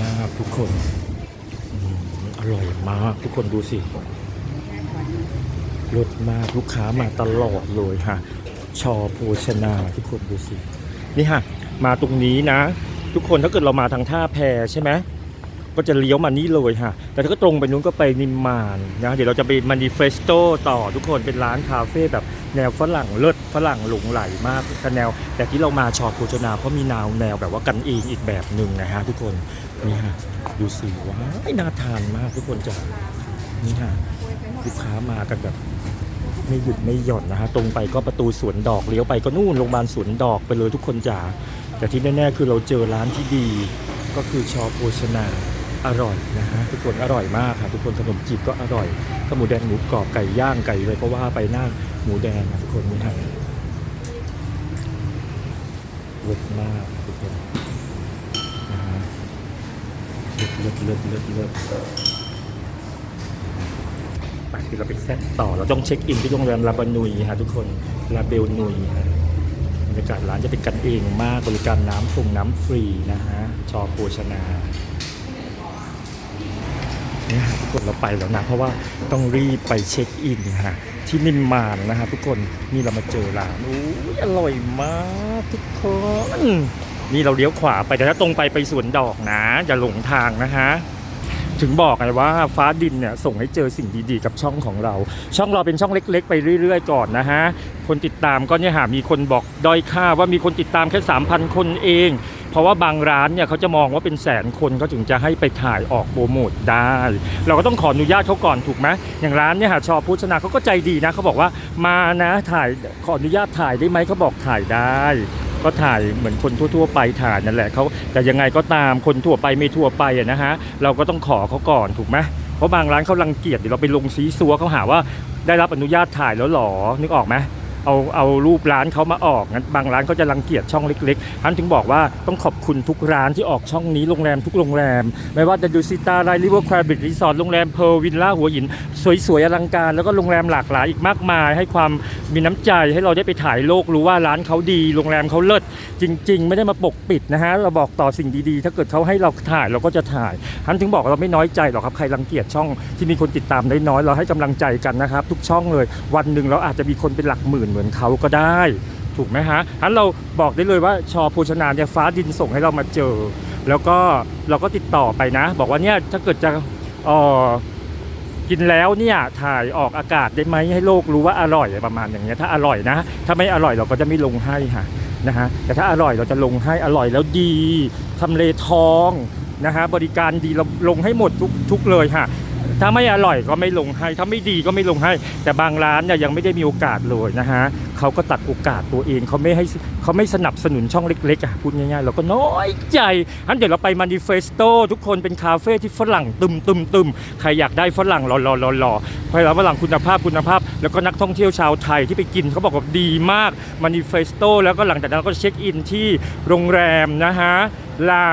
มากทุกคนอร่อยมากทุกคนดูสิรสมากลูกค้ามาตลอดเลยค่ะ ชอโภชนาทุกคนดูสิ นี่ค่ะ มาตรงนี้นะ ทุกคนถ้าเกิดเรามาทางท่าแพใช่ไหม ก็จะเลี้ยวมานี่เลยค่ะแต่ถ้าก็ตรงไปนู้นก็ไปนิมมานนะ เดี๋ยวเราจะไปมานิเฟสโตต่อทุกคน เป็นร้านคาเฟ่แบบแนวฝรั่งเลิศฝรั่งหลงไหลมากแต่แนว แต่ที่เรามาชอโภชนาเพราะมีแนวแนวแบบว่ากันเองอีกแบบหนึ่งนะฮะทุกคน นี่ฮะ ดูสิว้าน่าทานมากทุกคนจ้ะนี่ฮะลูกค้ามากันแบบไม่หยุดไม่หย่อนนะฮะตรงไปก็ประตูสวนดอกเลี้ยวไปก็นู่นโรงพยาบาลสวนดอกไปเลยทุกคนจ๋าแต่ที่แน่ๆคือเราเจอร้านที่ดีก็คือชอโภชนา อร่อยนะฮะทุกคนอร่อยมากค่ะทุกคนขนมจีบก็อร่อยข้าวหมูแดงหมูกรอบไก่ย่างไก่เลยก็ว่าไปหน้าหมูแดงนะทุกคนนี่ฮะเลิศมากทุกคนนะฮะเลิศเลิศเลิศเลิศเลิศไปคือเราไปแซดต่อเราต้องเช็คอินที่โรงแรมลาบานุยฮะทุกคนลาเบลนุยฮะบรรยากาศร้านจะเป็นกันเองมากบริการน้ำฟงน้ำฟรีนะฮะชอโภชนา เนี่ยฮะทุกคนเราไปแล้วนะ เพราะว่าต้องรีบไปเช็คอินฮะที่นิมมานนะฮะทุกคนนี่เรามาเจอร้านอู้ยอร่อยมากทุกคนนี่เราเลี้ยวขวาไปแต่ถ้าตรงไปไปสวนดอกนะ อย่าหลงทางนะฮะถึงบอกไงว่าฟ้าดินเนี่ยส่งให้เจอสิ่งดีๆ กับช่องของเรา ช่องเราเป็นช่องเล็กๆ ไปเรื่อยๆ ก่อนนะฮะ คนติดตามก็เนี่ยหามีคนบอกด้อยค่าว่ามีคนติดตามแค่ 3,000 คนเอง เพราะว่าบางร้านเนี่ยเขาจะมองว่าเป็นแสนคนเขาถึงจะให้ไปถ่ายออกโปรโมทได้ เราก็ต้องขออนุญาตเขาก่อนถูกไหมอย่างร้านเนี่ยหาชอพุชนาเขาก็ใจดีนะเขาบอกว่ามานะถ่ายขออนุญาตถ่ายได้ไหมเขาบอกถ่ายได้ ก็ถ่ายเหมือนคนทั่ว ๆ ไปถ่ายนั่นแหละเขาแต่ยังไงก็ตามคนทั่วไปไม่ทั่วไปอะนะฮะเราก็ต้องขอเขาก่อนถูกไหมเพราะบางร้านเขารังเกียจเดี๋ยวเราไปลงซีซัวเขาหาว่าได้รับอนุญาตถ่ายแล้วหรอนึกออกไหม เอาเอารูปร้านเขามาออกงั้นบางร้านเขาจะรังเกียจช่องเล็กๆท่านถึงบอกว่าต้องขอบคุณทุกร้านที่ออกช่องนี้โรงแรมทุกโรงแรม ไม่ว่าจะดูซิตาไลริเวอร์ครบิทรีสอร์ทโรงแรมเพร์ลวิลล่าหัวหิน สวยๆอลังการ แล้วก็โรงแรมหลากหลายอีกมากมาย ให้ความมีน้ำใจให้เราได้ไปถ่ายโลกรู้ว่าร้านเขาดี โรงแรมเขาเลิศจริง ๆ ไม่ได้มาปกปิดนะฮะเราบอกต่อสิ่งดีๆ ถ้าเกิดเขาให้เราถ่ายเราก็จะถ่ายท่านถึงบอกเราไม่น้อยใจหรอกครับใครรังเกียจช่องที่มีคนติดตามได้น้อยเราให้กำลังใจกันนะครับทุกช่องเลยวันหนึ่งเราอาจจะมีคนเป็นหลักหมื่นเหมือนเขาก็ได้ ถูกไหมฮะท่านเราบอกได้เลยว่าชอโภชนาเนี่ยฟ้าดินส่งให้เรามาเจอ แล้วก็เราก็ติดต่อไปนะ บอกว่าเนี่ยถ้าเกิดจะออกินแล้วเนี่ยถ่ายออกอากาศได้ไหมให้โลกรู้ว่าอร่อยประมาณอย่างเงี้ยถ้าอร่อยนะ ถ้าไม่อร่อยเราก็จะไม่ลงให้ค่ะนะฮะแต่ถ้าอร่อยเราจะลงให้อร่อยแล้วดีทำเลทองนะฮะบริการดีเราลงให้หมดทุกทุกเลยค่ะ ถ้าไม่อร่อยก็ไม่ลงให้ ถ้าไม่ดีก็ไม่ลงให้ แต่บางร้านเนี่ยยังไม่ได้มีโอกาสเลยนะฮะเขาก็ตัดโอกาสตัวเองเขาไม่ให้เขาไม่สนับสนุนช่องเล็กๆอะพูดง่ายๆเราก็น้อยใจอันเดี๋ยวเราไปมานิเฟสโตทุกคนเป็นคาเฟ่ที่ฝรั่งตึมตึมตึมใครอยากได้ฝรั่งหล่อหล่อหล่อหล่อใครรับฝรั่งคุณภาพคุณภาพ แล้วก็นักท่องเที่ยวชาวไทยที่ไปกินเขาบอกว่าดีมากมานิเฟสโตแล้วก็หลังจากนั้นเราก็เช็คอินที่โรงแรมนะฮะลา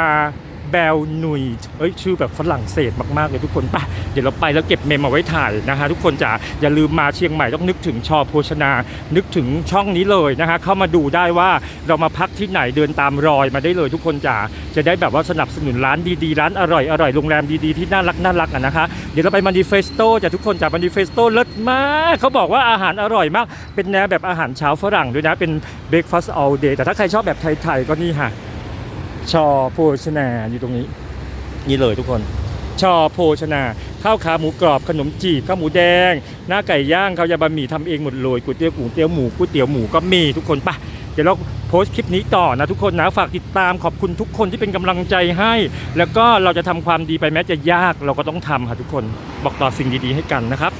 แบลนุยเอ้ยชื่อแบบฝรั่งเศสมากๆเลยทุกคนป่ะเดี๋ยวเราไปแล้วเก็บเมมเอาไว้ถ่ายนะฮะทุกคนจ๋าอย่าลืมมาเชียงใหม่ต้องนึกถึงชอโภชนา นึกถึงช่องนี้เลยนะฮะเข้ามาดูได้ว่าเรามาพักที่ไหนเดินตามรอยมาได้เลยทุกคนจ๋าจะได้แบบว่าสนับสนุนร้านดีๆ ร้านอร่อยอร่อยโรงแรมดีๆที่น่ารักน่ารักอะนะคะเดี๋ยวเราไปมานิเฟสโตจ้ะทุกคนจ๋ามานิเฟสโตเลิศมากเขาบอกว่าอาหารอร่อยมาก เป็นแนวแบบอาหารเช้าฝรั่งด้วยนะเป็นเบรกฟาสต์ all day แต่ถ้าใครชอบแบบไทยๆก็นี่ค่ะ ชอโภชนาอยู่ตรงนี้ นี่เลยทุกคน ชอโภชนา ข้าวขาหมูกรอบขนมจีบข้าวหมูแดง หน้าไก่ย่างข้าวยาบะหมี่ทำเองหมดเลยก๋วยเตี๋ยวก๋วยเตี๋ยวหมูก๋วยเตี๋ยวหมูก็มีทุกคนปะเดี๋ยวเราโพสต์คลิปนี้ต่อนะทุกคนนะฝากติดตามขอบคุณทุกคนที่เป็นกำลังใจให้ แล้วก็เราจะทำความดีไปแม้จะยากเราก็ต้องทำค่ะทุกคน บอกต่อสิ่งดีๆให้กันนะครับ